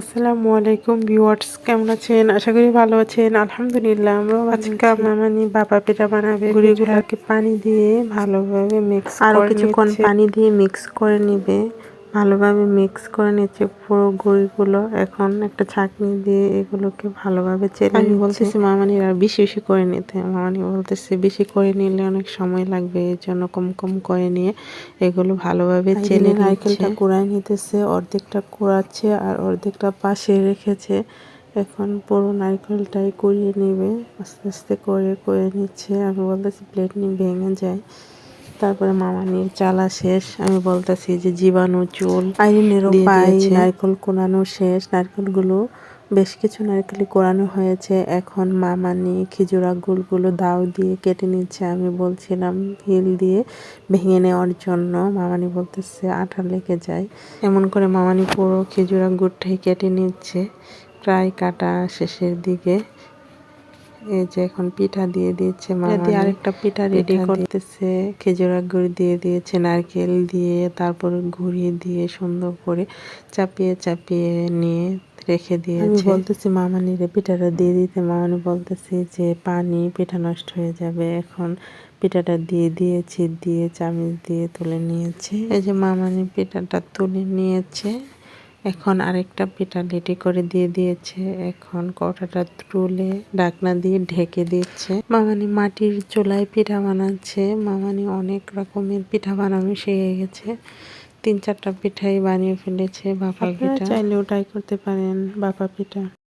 আসসালামু আলাইকুম ভিউয়ার্স কেমন আছেন? আশা করি ভালো আছেন। আলহামদুলিল্লাহ আমরাও আজকে মামানি বাবা পিঠা বানাবে। গুড়িগুলোকে পানি দিয়ে ভালোভাবে মিক্স আর কিছুক্ষণ পানি দিয়ে মিক্স করে নিবে। ভালোভাবে মিক্স করে নিচ্ছে পুরো গুড়িগুলো। এখন একটা ছাঁকনি দিয়ে এগুলোকে ভালোভাবে চেলে আমি বলতেছি মামানি আর বেশি বেশি করে নিতে। মামানি বলতেছে বেশি করে নিলে অনেক সময় লাগবে এর জন্য কম কম করে নিয়ে এগুলো ভালোভাবে চেলে নারকেলটা কুড়াই নিতেছে অর্ধেকটা কুড়াচ্ছে আর অর্ধেকটা পাশে রেখেছে। এখন পুরো নারকেলটাই কুড়িয়ে নেবে আস্তে আস্তে করে করে নিচ্ছে। আমি বলতেছি প্লেট নিয়ে ভেঙে যায়। তারপরে মামানির চালা শেষ। আমি বলতেছি যে জীবাণু চুল আইনেরও পাই নারকেল কোনানো শেষ। নারকেলগুলো বেশ কিছু নারকেলই কোরানো হয়েছে। এখন মামানি খেজুরা গুলগুলো দাও দিয়ে কেটে নিচ্ছে। আমি বলছিলাম হিল দিয়ে ভেঙে নেওয়ার জন্য। মামানি বলতেছে আঠা লেগে যায়। এমন করে মামানি পুরো খেজুরা গুড়টাই কেটে নিচ্ছে। প্রায় কাটা শেষের দিকে। এই যে এখন পিঠা দিয়ে দিয়েছে মামা আরেকটা পিঠা রেডি করতেছে। খেজুরা গুড় দিয়ে দিয়েছে নারকেল দিয়ে তারপর ঘুরিয়ে দিয়ে সুন্দর করে চাপিয়ে চাপিয়ে নিয়ে রেখে দিয়েছে। বলতেছি মামানিরে পিঠাটা দিয়ে দিতে। মামানি বলতেছে যে পানি পিঠা নষ্ট হয়ে যাবে। এখন পিঠাটা দিয়ে দিয়েছি দিয়ে চামিচ দিয়ে তুলে নিয়েছে। এই যে মামানি পিঠাটা তুলে নিয়েছে। এখন আরেকটা পিঠা লেটে করে দিয়ে দিয়েছে। এখন কটাটা তুলে ডাকনা দিয়ে ঢেকে দিচ্ছে। মামানি মাটির চুলায় পিঠা বানাচ্ছে। মামানি অনেক রকমের পিঠা বানানো শিখে গেছে। তিন চারটা পিঠাই বানিয়ে ফেলেছে বাপা পিঠা। চাইলেও ট্রাই করতে পারেন বাপা পিঠা।